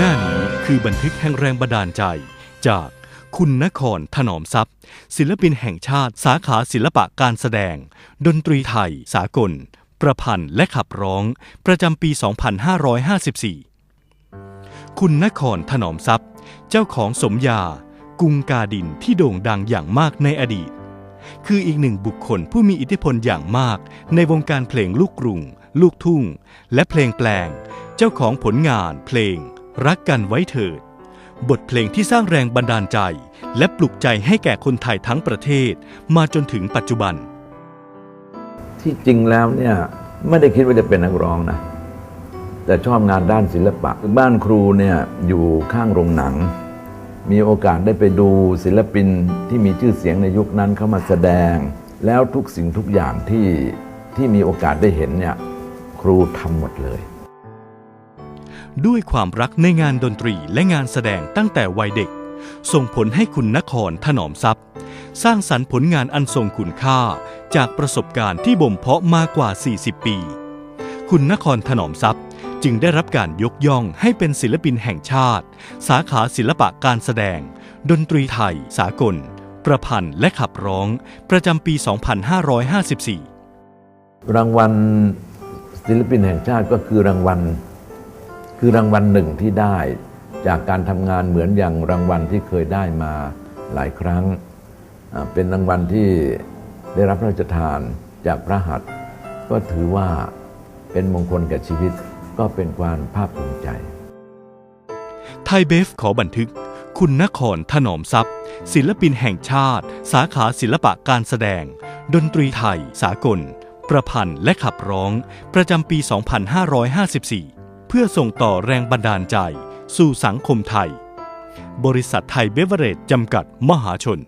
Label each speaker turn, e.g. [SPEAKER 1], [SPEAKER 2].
[SPEAKER 1] หน้านี้คือบันทึกแห่งแรงบันดาลใจ จากคุณนครถนอมทรัพย์ ศิลปินแห่งชาติสาขาศิลปะการแสดง ดนตรีไทย สากล ประพันธ์และขับร้อง ประจำปี 2554 คุณนครถนอมทรัพย์ เจ้าของสมยา กุงกาดินที่โด่งดังอย่างมากในอดีต คืออีกหนึ่งบุคคลผู้มีอิทธิพลอย่างมาก ในวงการเพลงลูกกรุง ลูกทุ่ง และเพลงแปลง เจ้าของผลงานเพลง รักกันไว้เถิด บทเพลงที่สร้างแรงบันดาลใจ และปลุกใจให้แก่คนไทยทั้งประเทศ มาจนถึงปัจจุบัน
[SPEAKER 2] ที่จริงแล้วเนี่ยไม่ได้คิดว่าจะเป็นนักร้องนะ แต่ชอบงานด้านศิลปะบ้านครูเนี่ยอยู่ข้างโรงหนัง มีโอกาสได้ไปดูศิลปินที่มีชื่อเสียงในยุคนั้นเข้ามาแสดง แล้วทุกสิ่งทุกอย่างที่ที่มีโอกาสได้เห็นเนี่ยครูทำหมดเลย
[SPEAKER 1] ด้วยความรักในงานดนตรีและงานแสดงตั้งแต่วัยเด็ก ส่งผลให้คุณนครถนอมทรัพย์ สร้างสรรค์ผลงานอันทรงคุณค่า จากประสบการณ์ที่บ่มเพาะมากว่า 40 ปี คุณนครถนอมทรัพย์จึงได้รับการยกย่องให้เป็นศิลปินแห่งชาติ สาขาศิลปะการแสดง ดนตรีไทย สากล ประพันธ์และขับร้อง ประจำปี 2554
[SPEAKER 2] รางวัลศิลปินแห่งชาติก็คือรางวัล คือรางวัลหนึ่งที่ได้ จากการทำงานเหมือนอย่างรางวัลที่เคยได้มาหลายครั้ง เป็นรางวัลที่ได้รับพระราชทานจากพระหัตถ์ก็ถือว่าเป็นมงคลแก่ชีวิตก็เป็นความภาคภูมิใจ
[SPEAKER 1] ไทยเบฟขอบันทึก คุณนครถนอมทรัพย์ ศิลปินแห่งชาติ สาขาศิลปะการแสดง ดนตรีไทย สากล ประพันธ์และขับร้อง ประจำปี 2554 เพื่อส่งต่อแรงบันดาลใจ สู่สังคมไทย บริษัทไทยเบเวอเรจจำกัดมหาชน